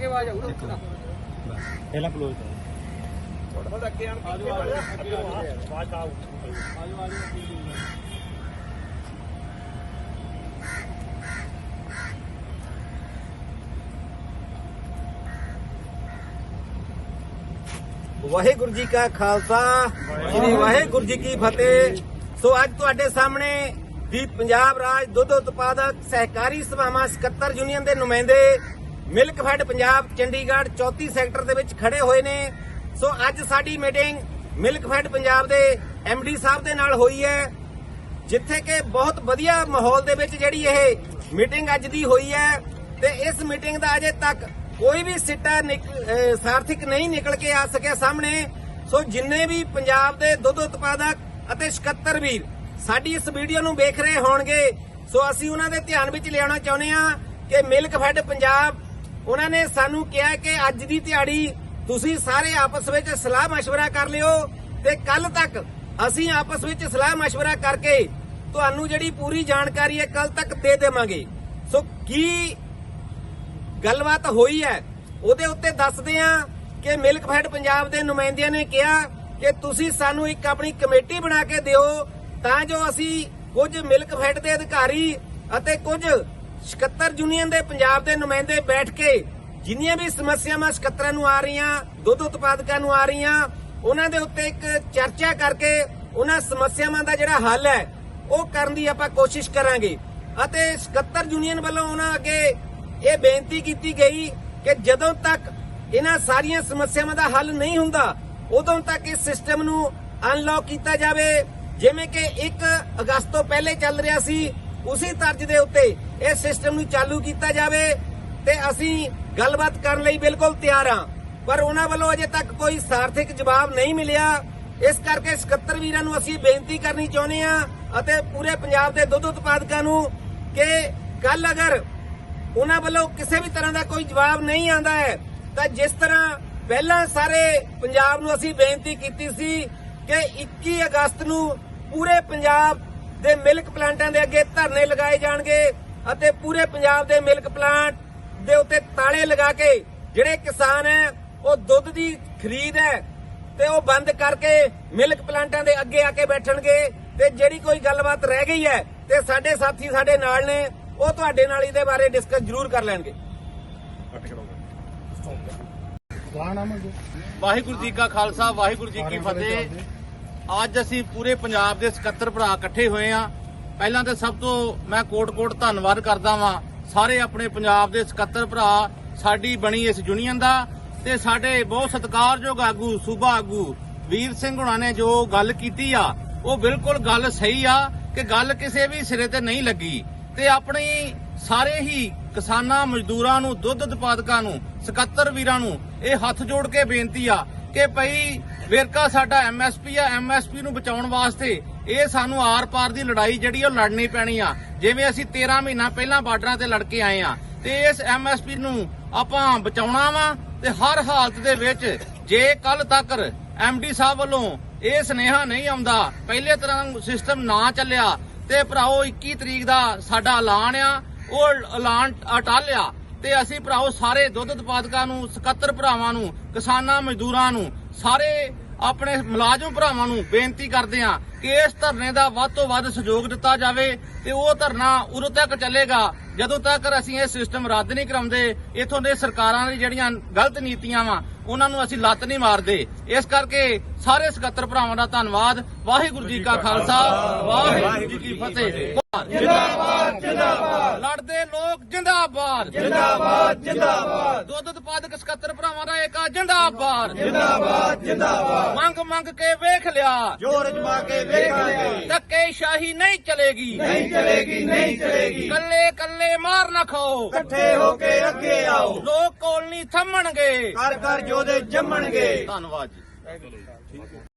ਕੇ ਆਵਾਜ਼ ਆਊ ਪਹਿਲਾਂ ਕਲੋਜ਼ ਥੋੜਾ ਅੱਗੇ ਆਣ ਆਜੋ ਆਜੋ ਅੱਗੇ ਆਵਾਜ਼ ਆਊ ਆਜੋ ਆਜੋ ਵਾਹਿਗੁਰੂ ਜੀ ਕਾ ਖਾਲਸਾ ਸ੍ਰੀ ਵਾਹਿਗੁਰੂ ਜੀ ਕੀ ਫਤਿਹ। ਸੋ ਅੱਜ ਤੁਹਾਡੇ ਸਾਹਮਣੇ ਦੀ ਪੰਜਾਬ ਰਾਜ ਦੁੱਧ ਉਤਪਾਦਕ ਸਹਿਕਾਰੀ ਸਭਾਵਾਂ 77 ਯੂਨੀਅਨ ਦੇ ਨੁਮਾਇੰਦੇ Milkfed Punjab Chandigarh 34 sector ਦੇ ਵਿੱਚ ਖੜੇ ਹੋਏ ਨੇ। ਸੋ ਅੱਜ ਸਾਡੀ ਮੀਟਿੰਗ ਮਿਲਕ ਫੈਡ ਪੰਜਾਬ ਦੇ ਡੀ ਸਾਹਿਬ ਦੇ ਨਾਲ ਹੋਈ ਹੈ, ਜਿੱਥੇ ਕਿ ਬਹੁਤ ਵਧੀਆ ਮਾਹੌਲ ਦੇ ਵਿੱਚ ਜਿਹੜੀ ਇਹ ਮੀਟਿੰਗ ਅੱਜ ਦੀ ਹੋਈ ਹੈ ਤੇ ਇਸ ਮੀਟਿੰਗ ਦਾ ਅਜੇ ਤੱਕ ਕੋਈ ਵੀ ਸਿੱਟਾ ਸਾਰਥਿਕ ਨਹੀਂ ਨਿਕਲ ਕੇ ਆ ਸਕਿਆ ਸਾਹਮਣੇ। ਸੋ ਜਿੰਨੇ ਵੀ ਪੰਜਾਬ ਦੇ ਦੁੱਧ ਉਤਪਾਦਕ ਅਤੇ 76 ਵੀਰ ਸਾਡੀ ਇਸ ਵੀਡੀਓ ਨੂੰ ਵੇਖ ਰਹੇ ਹੋਣਗੇ, ਸੋ ਅਸੀਂ ਉਹਨਾਂ ਦੇ ਧਿਆਨ ਵਿੱਚ ਲਿਆਉਣਾ ਚਾਹੁੰਦੇ ਹਾਂ ਕਿ ਮਿਲਕ ਫੈਡ ਪੰਜਾਬ ਉਹਨਾਂ ਨੇ ਸਾਨੂੰ ਕਿਹਾ ਕਿ ਅੱਜ ਦੀ ਦਿਹਾੜੀ ਤੁਸੀਂ ਸਾਰੇ ਆਪਸ ਵਿੱਚ ਸਲਾਹ مشورہ ਕਰ ਲਿਓ ਤੇ ਕੱਲ ਤੱਕ ਅਸੀਂ ਆਪਸ ਵਿੱਚ ਸਲਾਹ مشورہ ਕਰਕੇ ਤੁਹਾਨੂੰ ਜਿਹੜੀ ਪੂਰੀ ਜਾਣਕਾਰੀ ਹੈ ਕੱਲ ਤੱਕ ਦੇ ਦੇਵਾਂਗੇ ਸੋ ਕੀ ਗੱਲਬਾਤ ਹੋਈ ਹੈ ਉਹਦੇ ਉੱਤੇ ਦੱਸਦੇ ਆ ਕਿ ਮਿਲਕ ਫੈਡ ਪੰਜਾਬ ਦੇ ਨੁਮਾਇੰਦਿਆਂ ਨੇ ਕਿਹਾ ਕਿ ਤੁਸੀਂ ਸਾਨੂੰ ਇੱਕ ਆਪਣੀ ਕਮੇਟੀ ਬਣਾ ਕੇ ਦਿਓ ਤਾਂ ਜੋ ਅਸੀਂ ਕੁਝ ਮਿਲਕ ਫੈਡ ਦੇ ਅਧਿਕਾਰੀ ਅਤੇ ਕੁਝ 76 ਯੂਨੀਅਨ ਦੇ ਪੰਜਾਬ ਦੇ ਨੁਮਾਇੰਦੇ ਬੈਠ ਕੇ ਜਿੰਨੀਆਂ ਵੀ ਸਮੱਸਿਆਵਾਂ 76 ਨੂੰ ਆ ਰਹੀਆਂ, ਦੁੱਧ ਉਤਪਾਦਕਾਂ ਨੂੰ ਆ ਰਹੀਆਂ, ਉਹਨਾਂ ਦੇ ਉੱਤੇ ਇੱਕ ਚਰਚਾ ਕਰਕੇ ਉਹਨਾਂ ਸਮੱਸਿਆਵਾਂ ਦਾ ਜਿਹੜਾ ਹੱਲ ਹੈ, ਉਹ ਕਰਨ ਦੀ ਆਪਾਂ ਕੋਸ਼ਿਸ਼ ਕਰਾਂਗੇ। ਅਤੇ 77 ਯੂਨੀਅਨ ਵੱਲੋਂ ਉਹਨਾਂ ਅੱਗੇ ਇਹ ਬੇਨਤੀ ਕੀਤੀ ਗਈ ਕਿ ਜਦੋਂ ਤੱਕ ਇਹਨਾਂ ਸਾਰੀਆਂ ਸਮੱਸਿਆਵਾਂ ਦਾ ਹੱਲ ਨਹੀਂ ਹੁੰਦਾ, ਉਦੋਂ ਤੱਕ ਇਸ ਸਿਸਟਮ ਨੂੰ ਅਨਲੌਕ ਕੀਤਾ ਜਾਵੇ। ਜਿਵੇਂ ਕਿ 1 ਅਗਸਤ ਤੋਂ ਪਹਿਲੇ ਚੱਲ ਰਿਹਾ ਸੀ ਉਸੇ ਤਰਜ ਦੇ ਉੱਤੇ ਇਹ ਸਿਸਟਮ ਨੂੰ ਚਾਲੂ ਕੀਤਾ ਜਾਵੇ ਤੇ ਅਸੀਂ ਗੱਲਬਾਤ ਕਰਨ ਲਈ ਬਿਲਕੁਲ ਤਿਆਰ ਹਾਂ। ਪਰ ਉਹਨਾਂ ਵੱਲੋਂ ਅਜੇ ਤੱਕ ਕੋਈ ਸਾਰਥਿਕ ਜਵਾਬ ਨਹੀਂ ਮਿਲਿਆ। ਇਸ ਕਰਕੇ 77 ਵੀਰਾਂ ਨੂੰ ਅਸੀਂ ਬੇਨਤੀ ਕਰਨੀ ਚਾਹੁੰਦੇ ਹਾਂ ਅਤੇ ਪੂਰੇ ਪੰਜਾਬ ਦੇ ਦੁੱਧ ਉਤਪਾਦਕਾਂ ਨੂੰ ਕਿ ਕੱਲ ਅਗਰ ਉਹਨਾਂ ਵੱਲੋਂ ਕਿਸੇ ਵੀ ਤਰ੍ਹਾਂ ਦਾ ਕੋਈ ਜਵਾਬ ਨਹੀਂ ਆਂਦਾ ਹੈ, ਤਾਂ ਜਿਸ ਤਰ੍ਹਾਂ ਪਹਿਲਾਂ ਸਾਰੇ ਪੰਜਾਬ ਨੂੰ ਅਸੀਂ ਬੇਨਤੀ ਕੀਤੀ ਸੀ ਕਿ 21 ਅਗਸਤ ਨੂੰ ਪੂਰੇ ਪੰਜਾਬ ਦੇ ਮਿਲਕ ਪਲਾਂਟਾਂ ਦੇ ਅੱਗੇ ਧਰਨੇ ਲਗਾਏ ਜਾਣਗੇ ਅਤੇ ਪੂਰੇ ਪੰਜਾਬ ਦੇ ਮਿਲਕ ਪਲਾਂਟ ਦੇ ਉੱਤੇ ਤਾਲੇ ਲਗਾ ਕੇ ਜਿਹੜੇ ਕਿਸਾਨ ਹੈ ਉਹ ਦੁੱਧ ਦੀ ਖਰੀਦ ਹੈ ਤੇ ਉਹ ਬੰਦ ਕਰਕੇ ਮਿਲਕ ਪਲਾਂਟਾਂ ਦੇ ਅੱਗੇ ਆ ਕੇ ਬੈਠਣਗੇ ਤੇ ਜਿਹੜੀ ਕੋਈ ਗੱਲਬਾਤ ਰਹਿ ਗਈ ਹੈ ਤੇ ਸਾਡੇ ਸਾਥੀ ਸਾਡੇ ਨਾਲ ਨੇ ਉਹ ਤੁਹਾਡੇ ਨਾਲ ਇਹਦੇ ਬਾਰੇ ਡਿਸਕਸ ਜ਼ਰੂਰ ਕਰ ਲੈਣਗੇ। ਵਾਹਿਗੁਰੂ ਜੀ ਕਾ ਖਾਲਸਾ ਵਾਹਿਗੁਰੂ ਜੀ ਕੀ ਫਤਿਹ। ਅੱਜ ਅਸੀਂ ਪੂਰੇ ਪੰਜਾਬ ਦੇ 77 ਭਰਾ ਇਕੱਠੇ ਹੋਏ ਆ ਪਹਿਲਾਂ ਤੇ ਸਭ ਤੋਂ ਮੈਂ ਕੋਟ-ਕੋਟ ਧੰਨਵਾਦ ਕਰਦਾ ਵਾਂ। ਸਾਰੇ ਆਪਣੇ ਪੰਜਾਬ ਦੇ 77 ਭਰਾ, ਸਾਡੀ ਬਣੀ ਇਸ ਯੂਨੀਅਨ ਦਾ ਤੇ ਸਾਡੇ ਬਹੁਤ ਸਤਿਕਾਰਯੋਗ ਆਗੂ, ਸੂਬਾ ਆਗੂ ਵੀਰ ਸਿੰਘ ਹੁਣਾਂ ਨੇ ਜੋ ਗੱਲ ਕੀਤੀ ਆ, ਉਹ ਬਿਲਕੁਲ ਗੱਲ ਸਹੀ ਆ ਕਿ ਗੱਲ ਕਿਸੇ ਵੀ ਸਿਰੇ ਤੇ ਨਹੀਂ ਲੱਗੀ ਤੇ ਆਪਣੀ ਸਾਰੇ ਹੀ ਕਿਸਾਨਾਂ ਮਜ਼ਦੂਰਾਂ ਨੂੰ, ਦੁੱਧ ਉਤਪਾਦਕਾਂ ਨੂੰ 77 ਵੀਰਾਂ ਨੂੰ ਇਹ ਹੱਥ ਜੋੜ ਕੇ ਬੇਨਤੀ ਆ ਕਿ ਭਈ ਵੇਰਕਾ ਸਾਡਾ ਐਮਐਸਪੀ ਆ ਐਮਐਸਪੀ ਨੂੰ ਬਚਾਉਣ ਵਾਸਤੇ ਇਹ ਸਾਨੂੰ ਆਰ-ਪਾਰ ਦੀ ਲੜਾਈ ਜਿਹੜੀ ਉਹ ਲੜਨੀ ਪੈਣੀ ਆ। ਜਿਵੇਂ ਅਸੀਂ 13 ਮਹੀਨਾ ਪਹਿਲਾਂ ਬਾਰਡਰਾਂ ਤੇ ਲੜ ਕੇ ਆਏ ਆ, ਤੇ ਇਸ ਐਮਐਸਪੀ ਨੂੰ ਆਪਾਂ ਬਚਾਉਣਾ ਵਾ, ਤੇ ਹਰ ਹਾਲਤ ਦੇ ਵਿੱਚ ਜੇ ਕੱਲ ਤੱਕ ਐਮਡੀ ਸਾਹਿਬ ਵੱਲੋਂ ਇਹ ਸੁਨੇਹਾ ਨਹੀਂ ਆਉਂਦਾ, ਪਹਿਲੇ ਤਰ੍ਹਾਂ ਸਿਸਟਮ ਨਾ ਚੱਲਿਆ, ਤੇ ਭਰਾਓ 21 ਤਰੀਕ ਦਾ ਸਾਡਾ ਐਲਾਨ ਆ, ਉਹ ਐਲਾਨ ਅਟਾਲਿਆ ਤੇ ਅਸੀਂ ਭਰਾਓ ਸਾਰੇ ਦੁੱਧ ਉਤਪਾਦਕਾਂ ਨੂੰ 77 ਭਰਾਵਾਂ ਨੂੰ ਕਿਸਾਨਾਂ ਮਜ਼ਦੂਰਾਂ ਨੂੰ ਸਾਰੇ ਆਪਣੇ ਮੁਲਾਜ਼ਮ ਭਰਾਵਾਂ ਨੂੰ ਬੇਨਤੀ ਕਰਦੇ ਆ ਕਿ ਇਸ ਧਰਨੇ ਦਾ ਵੱਧ ਤੋਂ ਵੱਧ ਸਹਿਯੋਗ ਦਿੱਤਾ ਜਾਵੇ ਤੇ ਉਹ ਧਰਨਾ ਉਦੋਂ ਤੱਕ ਚੱਲੇਗਾ ਜਦੋਂ ਤੱਕ ਅਸੀਂ ਇਹ ਸਿਸਟਮ ਰੱਦ ਨਹੀਂ ਕਰਾਉਂਦੇ। ਇਥੋਂ ਦੇ ਸਰਕਾਰਾਂ ਦੀ ਜਿਹੜੀਆਂ ਗਲਤ ਨੀਤੀਆਂ ਵਾ ਉਹਨਾਂ ਨੂੰ ਅਸੀਂ ਲੱਤ ਨਹੀਂ ਮਾਰਦੇ। ਇਸ ਕਰਕੇ ਸਾਰੇ 77 ਭਰਾਵਾਂ ਦਾ ਧੰਨਵਾਦ। ਵਾਹਿਗੁਰੂ ਜੀ ਕਾ ਖਾਲਸਾ ਵਾਹਿਗੁਰੂ ਜੀ ਕੀ ਫਤਿਹ। ਜਿੰਦਾਬਾਦ ਜਿੰਦਾਬਾਦ। ਲੜਦੇ ਜਿੰਦਾਬਾਦ। ਜਿੰਦਾਬਾਦ ਜਿੰਦਾਬਾਦ। ਦੁੱਧ ਉਤਪਾਦਕ 77 ਭਰਾਵਾਂ ਦਾ ਏਕਾ ਜਿੰਦਾਬਾਦ। ਜਿੰਦਾਬਾਦ ਜਿੰਦਾਬਾਦ। ਮੰਗ ਮੰਗ ਕੇ ਵੇਖ ਲਿਆ। ਜੋਰ ਜਮਾ ਕੇ ਵੇਖਾਂਗੇ। ਧੱਕੇ ਸ਼ਾਹੀ ਨਹੀਂ ਚਲੇਗੀ। ਨਹੀਂ ਚਲੇਗੀ ਨਹੀਂ ਚਲੇਗੀ। ਕੱਲੇ ਕੱਲੇ ਮਾਰ ਨਾ ਖਾਓ। ਇਕੱਠੇ ਹੋ ਕੇ ਅੱਗੇ ਆਓ। ਲੋਕ ਕੋਲ ਨਹੀਂ ਥੰਮਣਗੇ। ਕਰ ਕਰ ਜੋਦੇ ਜੰਮਣਗੇ। ਧੰਨਵਾਦ ਜੀ।